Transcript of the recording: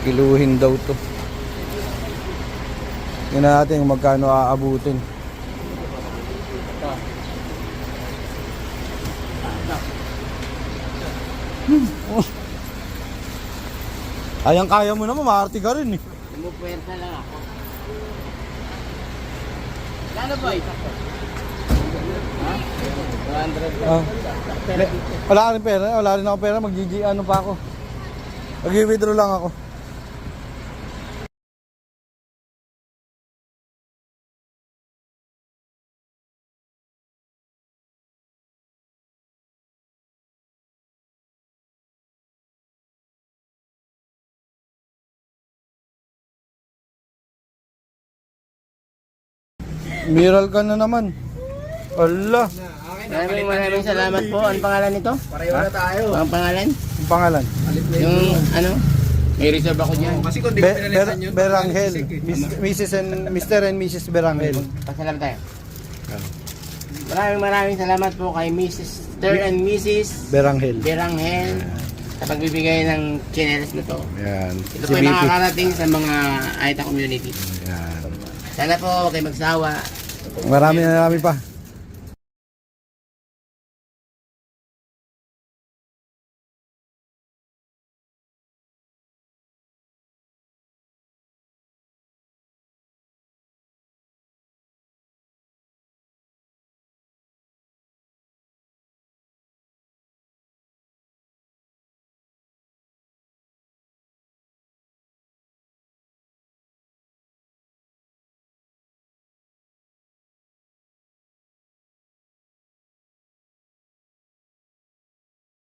Kiluhin daw to. Tingnan natin kung magkano aabutin. Hmm. Ayang kaya mo naman, maarte ka rin eh. Pumupuwersa lang ako. Kano boy? Ha? 200 Ah. Wala ka rin pera, wala rin ako pera, mag-GG ano pa ako. Mag-withdraw lang ako. Miral ka na naman. Allah, Maraming maraming salamat po. Ano pangalan nito? Pareho na tayo. Ang pangalan? ang pangalan. Yung ano? May reserve ako dyan. Kasi kung di ko yun. Miss, Mrs. and Mr. and Mrs. Beranghel. Pasalam tayo. Maraming maraming salamat po kay Mrs. Sir and Mrs. Beranghel. Beranghel sa pagbibigay ng chinelas na to. Yan. Ito po ay makakarating sa mga Aita community. Yan. Sana po kayo magsawa. Marami na marami pa.